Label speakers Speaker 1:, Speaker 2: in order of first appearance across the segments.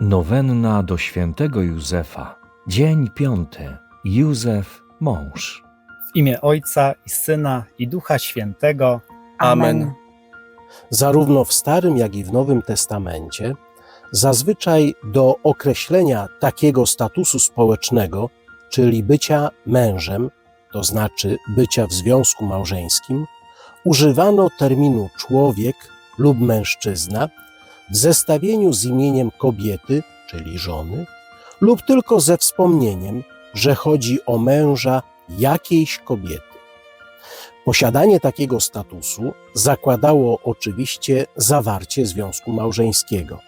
Speaker 1: Nowenna do świętego Józefa. Dzień piąty. Józef, mąż.
Speaker 2: W imię Ojca i Syna i Ducha Świętego.
Speaker 3: Amen.
Speaker 4: zarówno w Starym, jak i w Nowym Testamencie, zazwyczaj do określenia takiego statusu społecznego, czyli bycia mężem, to znaczy bycia w związku małżeńskim, używano terminu człowiek lub mężczyzna w zestawieniu z imieniem kobiety, czyli żony, lub tylko ze wspomnieniem, że chodzi o męża jakiejś kobiety. Posiadanie takiego statusu zakładało oczywiście zawarcie związku małżeńskiego.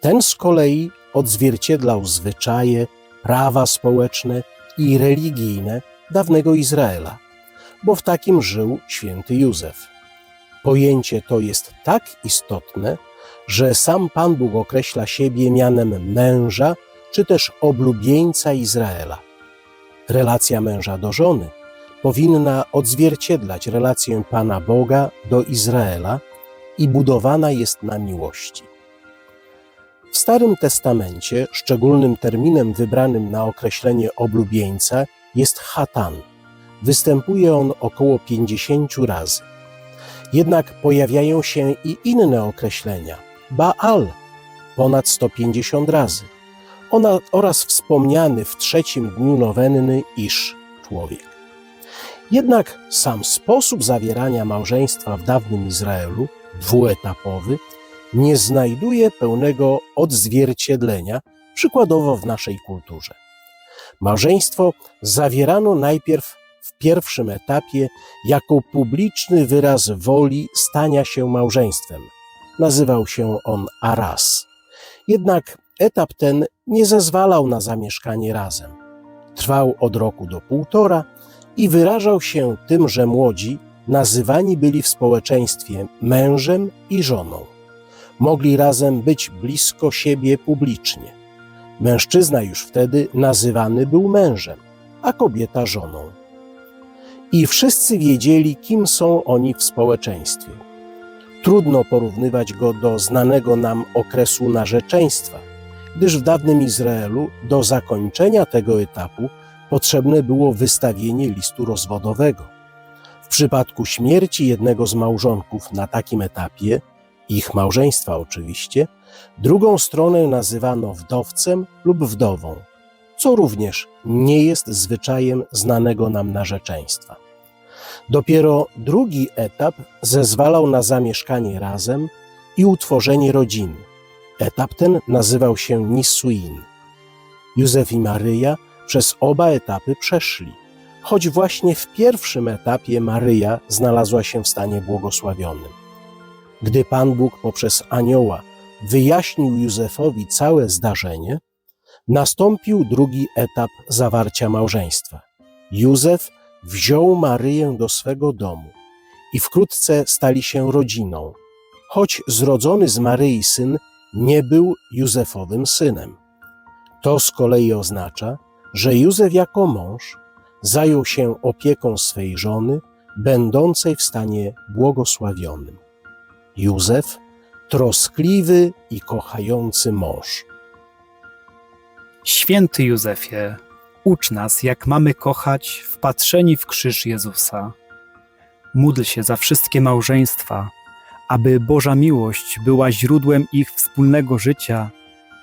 Speaker 4: Ten z kolei odzwierciedlał zwyczaje, prawa społeczne i religijne dawnego Izraela, bo w takim żył święty Józef. Pojęcie to jest tak istotne, że sam Pan Bóg określa siebie mianem męża czy też oblubieńca Izraela. Relacja męża do żony powinna odzwierciedlać relację Pana Boga do Izraela i budowana jest na miłości. W Starym Testamencie szczególnym terminem wybranym na określenie oblubieńca jest chatan. Występuje on około 50 razy. Jednak pojawiają się i inne określenia. Baal ponad 150 razy. Ona, oraz wspomniany w trzecim dniu nowenny Isz, człowiek. Jednak sam sposób zawierania małżeństwa w dawnym Izraelu, dwuetapowy, nie znajduje pełnego odzwierciedlenia, przykładowo w naszej kulturze. Małżeństwo zawierano najpierw w pierwszym etapie jako publiczny wyraz woli stania się małżeństwem. Nazywał się on aras. Jednak etap ten nie zezwalał na zamieszkanie razem. Trwał od roku do półtora i wyrażał się tym, że młodzi nazywani byli w społeczeństwie mężem i żoną. Mogli razem być blisko siebie publicznie. Mężczyzna już wtedy nazywany był mężem, a kobieta żoną. I wszyscy wiedzieli, kim są oni w społeczeństwie. Trudno porównywać go do znanego nam okresu narzeczeństwa, gdyż w dawnym Izraelu do zakończenia tego etapu potrzebne było wystawienie listu rozwodowego. W przypadku śmierci jednego z małżonków na takim etapie, ich małżeństwa oczywiście, drugą stronę nazywano wdowcem lub wdową, co również nie jest zwyczajem znanego nam narzeczeństwa. Dopiero drugi etap zezwalał na zamieszkanie razem i utworzenie rodziny. Etap ten nazywał się Nisuin. Józef i Maryja przez oba etapy przeszli, choć właśnie w pierwszym etapie Maryja znalazła się w stanie błogosławionym. Gdy Pan Bóg poprzez anioła wyjaśnił Józefowi całe zdarzenie, nastąpił drugi etap zawarcia małżeństwa. Józef wziął Maryję do swego domu i wkrótce stali się rodziną, choć zrodzony z Maryi syn nie był Józefowym synem. To z kolei oznacza, że Józef jako mąż zajął się opieką swej żony, będącej w stanie błogosławionym. Józef, troskliwy i kochający mąż.
Speaker 2: Święty Józefie, ucz nas, jak mamy kochać wpatrzeni w krzyż Jezusa. Módl się za wszystkie małżeństwa, aby Boża miłość była źródłem ich wspólnego życia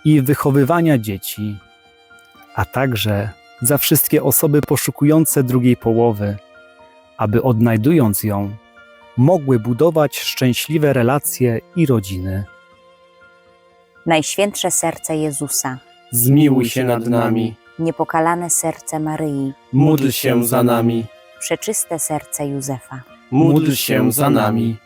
Speaker 2: i wychowywania dzieci, a także za wszystkie osoby poszukujące drugiej połowy, aby odnajdując ją, mogły budować szczęśliwe relacje i rodziny.
Speaker 5: Najświętsze serce Jezusa,
Speaker 3: Zmiłuj się nad nami,
Speaker 5: niepokalane serce Maryi,
Speaker 3: módl się za nami,
Speaker 5: przeczyste serce Józefa.
Speaker 3: módl się za nami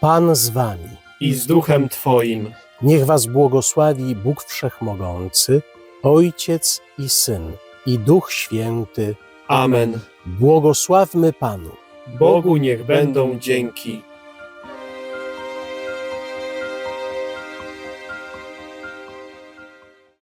Speaker 4: Pan z wami.
Speaker 3: i z duchem Twoim.
Speaker 4: Niech was błogosławi Bóg Wszechmogący, Ojciec i Syn i Duch Święty.
Speaker 3: Amen.
Speaker 4: Błogosławmy Panu.
Speaker 3: Bogu niech będą dzięki.